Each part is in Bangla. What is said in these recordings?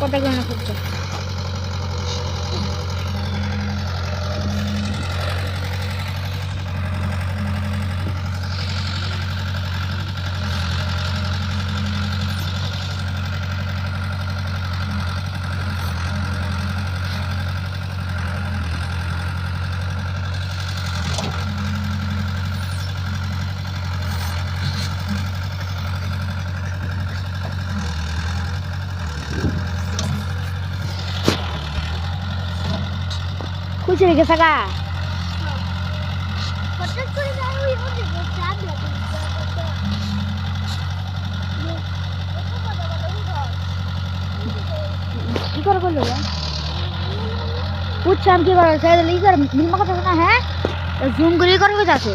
কত গণনা করছ হয়ে গেছে গা। কি করে করল পুচ্ছাম কি করে? ই করে মিলমা কথা না হ্যাঁ? জুম করে করে হয়ে যাচ্ছে।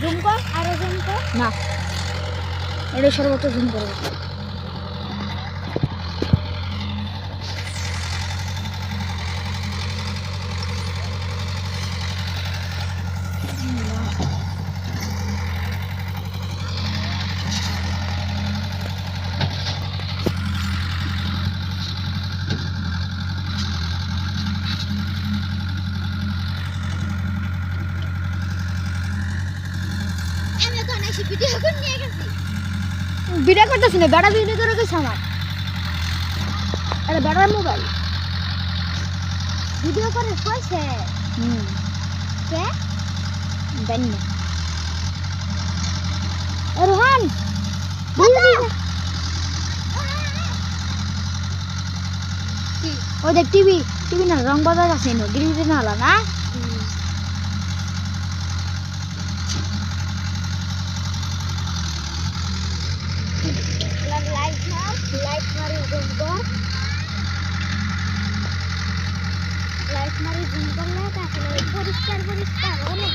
জুম কর আরও জুম কর। না। এটা সর্বোচ্চ জুম করে ভিডিও করতেছি না বেড়া ভিডিও করে গেছে আমার। আরে বেড়ার মোবাইল ভিডিও করে কইছে? হুম। কে? জানি না। রোহান ওই দেখ টিভি টিভি না রং বাজার আছে না গিরিবিতে না হলো না লাইট মার লাইট মারি জুম কর লাইট মারি জুম করলে তাহলে পরিষ্কার পরিষ্কার অনেক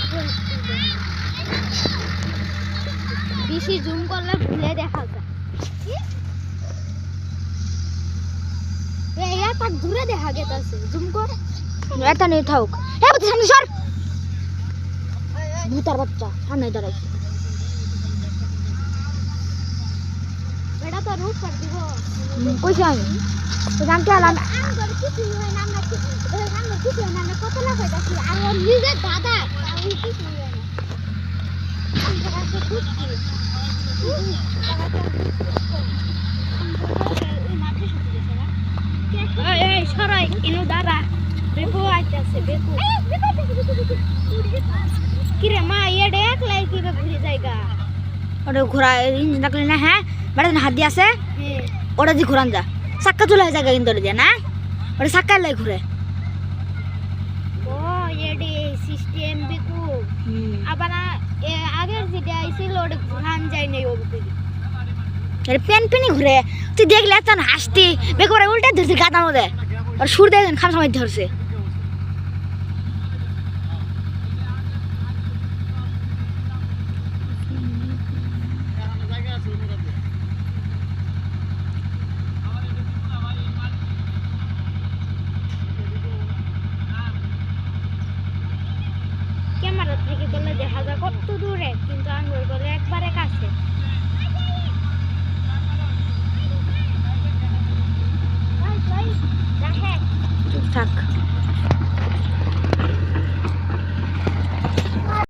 বেশি জুম করলে ভুলে দেখা যায়? এই দূরে দেখা জুম কর। এটা নিয়ে থাকুক হ্যাঁ সর ভূতার বাচ্চা সামনে দাঁড়াইছে। না আমরা কাছে খুঁজছি এই সরাই ইনু দাদা বেকু আইতাছে বেকু কিরে মা এডে একলাই কিরে ঘুরে যাইগা? ওটা ঘোরা ইঞ্জিন রাখলে না হ্যাঁ? বেড়া হাত দিয়ে আছে হ্যাঁ ওটা দিয়ে ঘুরান যা। চাক্কা চলে জায়গা কিন্তু দিয়ে না? ওটা চাক্কা লাই ঘুরে। আবার আগের যেটা আইছিল ওটা ঘুরান যায় নাই আরে পেন পেনি ঘুরে। তুই দেখলে এত হাসতি। বেকরে উল্টে ধরছি গাতার মধ্যে আর সুর দেয় খাম সময় ধরছে। দেখা যায় কত দূরে? কিন্তু আঙ্গুর গলে